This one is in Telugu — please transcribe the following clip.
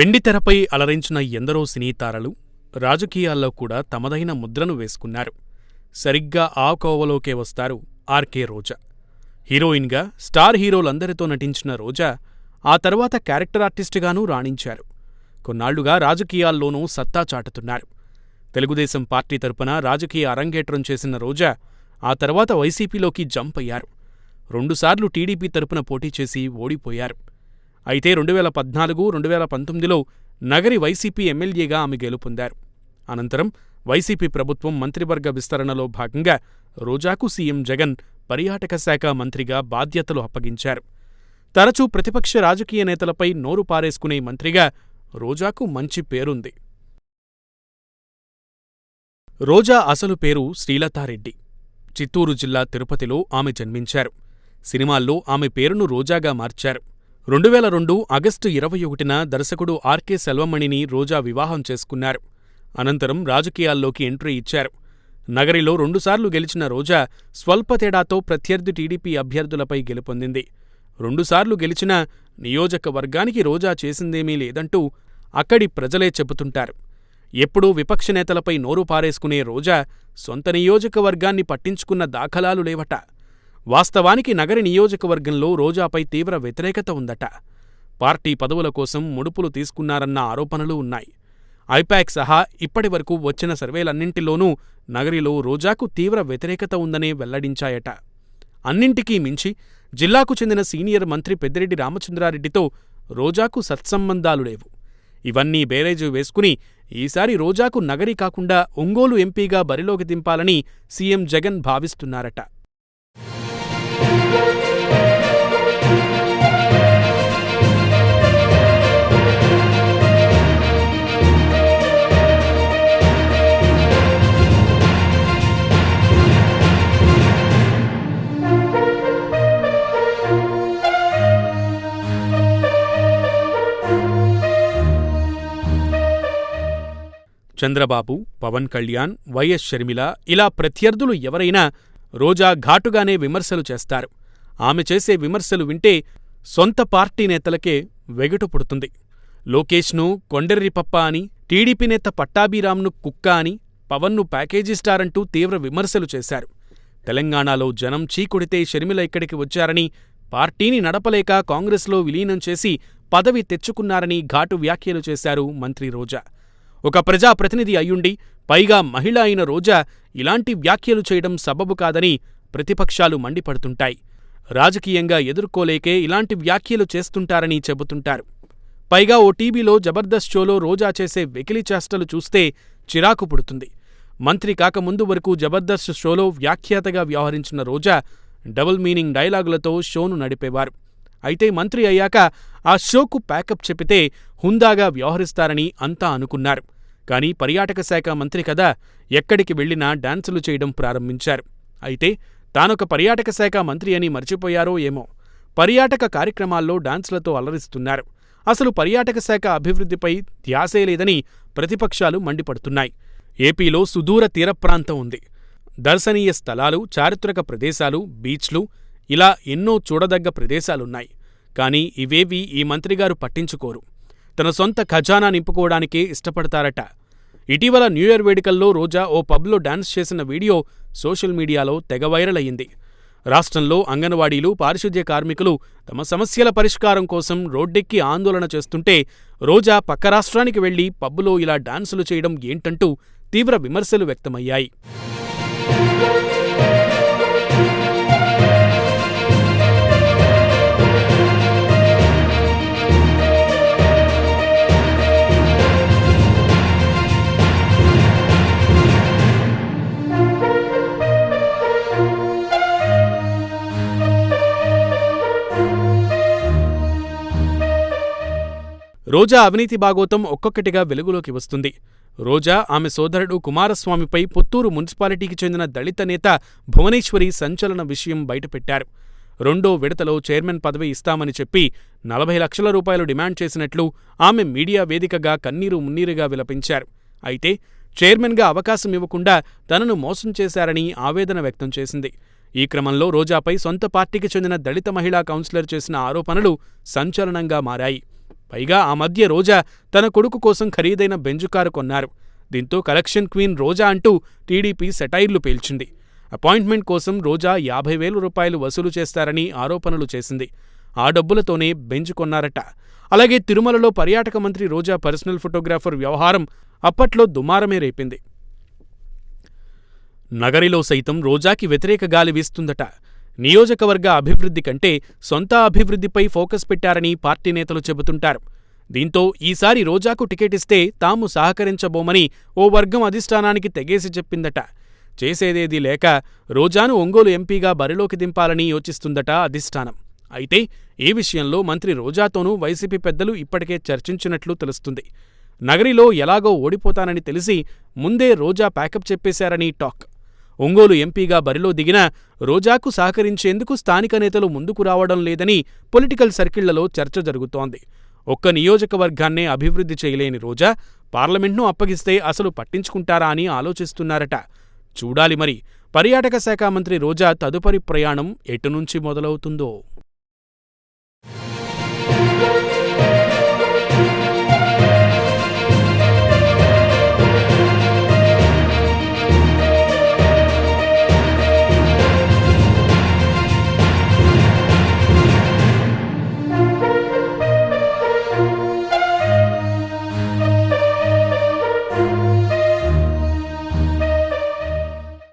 వెండితెరపై అలరించిన ఎందరో సినీతారలు రాజకీయాల్లో కూడా తమదైన ముద్రను వేసుకున్నారు. సరిగ్గా ఆ కోవలోకే వస్తారు ఆర్కే రోజా. హీరోయిన్గా స్టార్ హీరోలందరితో నటించిన రోజా ఆ తర్వాత క్యారెక్టర్ ఆర్టిస్టుగానూ రాణించారు. కొన్నాళ్ళుగా రాజకీయాల్లోనూ సత్తా చాటుతున్నారు. తెలుగుదేశం పార్టీ తరపున రాజకీయ అరంగేట్రం చేసిన రోజా ఆ తర్వాత వైసీపీలోకి జంప్ అయ్యారు. రెండుసార్లు టీడీపీ తరపున పోటీ చేసి ఓడిపోయారు. అయితే రెండు వేల పద్నాలుగు రెండు వేల పంతొమ్మిదిలో నగరి వైసీపీ ఎమ్మెల్యేగా ఆమె గెలుపొందారు అనంతరం వైసీపీ ప్రభుత్వం మంత్రివర్గ విస్తరణలో భాగంగా రోజాకు సీఎం జగన్ పర్యాటక శాఖ మంత్రిగా బాధ్యతలు అప్పగించారు. తరచూ ప్రతిపక్ష రాజకీయ నేతలపై నోరు పారేసుకునే మంత్రిగా రోజాకు మంచి పేరుంది. రోజా అసలు పేరు శ్రీలతారెడ్డి. చిత్తూరు జిల్లా తిరుపతిలో ఆమె జన్మించారు. సినిమాల్లో ఆమె పేరును రోజాగా మార్చారు. రెండు వేల రెండు ఆగస్టు ఇరవై ఒకటిన దర్శకుడు ఆర్కే సెల్వమణిని రోజా వివాహం చేసుకున్నారు. అనంతరం రాజకీయాల్లోకి ఎంట్రీ ఇచ్చారు. నగరిలో రెండుసార్లు గెలిచిన రోజా స్వల్ప తేడాతో ప్రత్యర్థి టీడీపీ అభ్యర్థులపై గెలుపొందింది. రెండుసార్లు గెలిచిన నియోజకవర్గానికి రోజా చేసిందేమీ లేదంటూ అక్కడి ప్రజలే చెబుతుంటారు. ఎప్పుడూ విపక్ష నేతలపై నోరు పారేసుకునే రోజా సొంత నియోజకవర్గాన్ని పట్టించుకున్న దాఖలాలు లేవట. వాస్తవానికి నగరి నియోజకవర్గంలో రోజాపై తీవ్ర వ్యతిరేకత ఉందట. పార్టీ పదవుల కోసం ముడుపులు తీసుకున్నారన్న ఆరోపణలు ఉన్నాయి. ఐపాక్ సహా ఇప్పటివరకు వచ్చిన సర్వేలన్నింటిలోనూ నగరిలో రోజాకు తీవ్ర వ్యతిరేకత ఉందనే వెల్లడించాయట. అన్నింటికీ మించి జిల్లాకు చెందిన సీనియర్ మంత్రి పెద్దిరెడ్డి రామచంద్రారెడ్డితో రోజాకు సత్సంబంధాలు లేవు. ఇవన్నీ బేరేజు వేసుకుని ఈసారి రోజాకు నగరి కాకుండా ఒంగోలు ఎంపీగా బరిలోకి దింపాలని సీఎం జగన్ భావిస్తున్నారట. చంద్రబాబు పవన్ కళ్యాణ్ వైఎస్ షర్మిల ఇలా ప్రత్యర్థులు ఎవరైనా రోజా ఘాటుగానే విమర్శలు చేస్తారు. ఆమె చేసే విమర్శలు వింటే సొంత పార్టీ నేతలకే వెగటు పుడుతుంది. లోకేష్ను కొండెర్రిపప్ప అని టీడీపీ నేత పట్టాభిరామ్ను కుక్క అని పవన్ను ప్యాకేజీ స్టార్ అంటూ తీవ్ర విమర్శలు చేశారు. తెలంగాణలో జనం చీకొడితే షర్మిల ఇక్కడికి వచ్చారని పార్టీని నడపలేక కాంగ్రెస్లో విలీనం చేసి పదవి తెచ్చుకున్నారని ఘాటు వ్యాఖ్యలు చేశారు మంత్రి రోజా. ఒక ప్రజాప్రతినిధి అయ్యుండి పైగా మహిళ అయిన రోజా ఇలాంటి వ్యాఖ్యలు చేయడం సబబు కాదని ప్రతిపక్షాలు మండిపడుతుంటాయి. రాజకీయంగా ఎదుర్కోలేకే ఇలాంటి వ్యాఖ్యలు చేస్తుంటారని చెబుతుంటారు. పైగా ఓ టీవీలో జబర్దస్త్ షోలో రోజా చేసే వెకిలి చేష్టలు చూస్తే చిరాకు పుడుతుంది. మంత్రి కాకముందు వరకు జబర్దస్త్ షోలో వ్యాఖ్యాతగా వ్యవహరించిన రోజా డబుల్ మీనింగ్ డైలాగులతో షోను నడిపేవారు. అయితే మంత్రి అయ్యాక ఆ షోకు ప్యాకప్ చెప్పితే హుందాగా వ్యవహరిస్తారని అంతా అనుకున్నారు. కానీ పర్యాటక శాఖ మంత్రి కదా ఎక్కడికి వెళ్ళినా డాన్సులు చేయడం ప్రారంభించారు. అయితే తానొక పర్యాటక శాఖ మంత్రి అని మర్చిపోయారో ఏమో. పర్యాటక కార్యక్రమాల్లో డాన్సులతో అలరిస్తున్నారు. అసలు పర్యాటక శాఖ అభివృద్ధిపై ధ్యాసే లేదని ప్రతిపక్షాలు మండిపడుతున్నాయి. ఏపీలో సుదూర తీర ప్రాంతం ఉంది. దర్శనీయ స్థలాలు చారిత్రక ప్రదేశాలు బీచ్లు ఇలా ఎన్నో చూడదగ్గ ప్రదేశాలున్నాయి. కానీ ఇవేవీ ఈ మంత్రిగారు పట్టించుకోరు. తన సొంత ఖజానా నింపుకోవడానికే ఇష్టపడతారట. ఇటీవల న్యూఇయర్ వేడుకల్లో రోజా ఓ పబ్లో డాన్స్ చేసిన వీడియో సోషల్ మీడియాలో తెగ వైరల్ అయ్యింది. రాష్ట్రంలో అంగన్వాడీలు పారిశుద్ధ్య కార్మికులు తమ సమస్యల పరిష్కారం కోసం రోడ్డెక్కి ఆందోళన చేస్తుంటే రోజా పక్క రాష్ట్రానికి వెళ్ళి పబ్బులో ఇలా డాన్సులు చేయడం ఏంటంటూ తీవ్ర విమర్శలు వ్యక్తమయ్యాయి. రోజా అవినీతి బాగోతం ఒక్కొక్కటిగా వెలుగులోకి వస్తుంది. రోజా ఆమె సోదరుడు కుమారస్వామిపై పుత్తూరు మున్సిపాలిటీకి చెందిన దళిత నేత భువనేశ్వరి సంచలన విషయం బయటపెట్టారు. రెండో విడతలో చైర్మన్ పదవి ఇస్తామని చెప్పి నలభై లక్షల రూపాయలు డిమాండ్ చేసినట్లు ఆమె మీడియా వేదికగా కన్నీరు మున్నీరుగా విలపించారు. అయితే చైర్మన్గా అవకాశం ఇవ్వకుండా తనను మోసం చేశారని ఆవేదన వ్యక్తం చేసింది. ఈ క్రమంలో రోజాపై సొంత పార్టీకి చెందిన దళిత మహిళా కౌన్సిలర్ చేసిన ఆరోపణలు సంచలనంగా మారాయి. పైగా ఆ మధ్య రోజా తన కొడుకు కోసం ఖరీదైన బెంజు కారు కొన్నారు. దీంతో కలెక్షన్ క్వీన్ రోజా అంటూ టీడీపీ సెటైర్లు పేల్చింది. అపాయింట్మెంట్ కోసం రోజా యాభై వేల రూపాయలు వసూలు చేస్తారని ఆరోపణలు చేసింది. ఆ డబ్బులతోనే బెంజ్ కొన్నారట. అలాగే తిరుమలలో పర్యాటక మంత్రి రోజా పర్సనల్ ఫోటోగ్రాఫర్ వ్యవహారం అప్పట్లో దుమారమే రేపింది. నగరిలో సైతం రోజాకి వ్యతిరేక గాలి వీస్తుందట. నియోజకవర్గ అభివృద్ధి కంటే సొంత అభివృద్ధిపై ఫోకస్ పెట్టారని పార్టీ నేతలు చెబుతుంటారు. దీంతో ఈసారి రోజాకు టికెట్ ఇస్తే తాము సహకరించబోమని ఓ వర్గం అధిష్టానానికి తెగేసి చెప్పిందట. చేసేదేదీ లేక రోజాను ఒంగోలు ఎంపీగా బరిలోకి దింపాలని యోచిస్తుందట అధిష్టానం. అయితే ఈ విషయంలో మంత్రి రోజాతోనూ వైసీపీ పెద్దలు ఇప్పటికే చర్చించినట్లు తెలుస్తుంది. నగరిలో ఎలాగో ఓడిపోతానని తెలిసి ముందే రోజా ప్యాకప్ చెప్పేశారని టాక్. ఒంగోలు ఎంపీగా బరిలో దిగిన రోజాకు సహకరించేందుకు స్థానిక నేతలు ముందుకు రావడం లేదని పొలిటికల్ సర్కిళ్ళలో చర్చ జరుగుతోంది. ఒక్క నియోజకవర్గాన్నే అభివృద్ధి చేయలేని రోజా పార్లమెంట్ను అప్పగిస్తే అసలు పట్టించుకుంటారా అని ఆలోచిస్తున్నారట. చూడాలి మరి. పర్యాటక శాఖ మంత్రి రోజా తదుపరి ప్రయాణం ఎటునుంచి మొదలవుతుందో.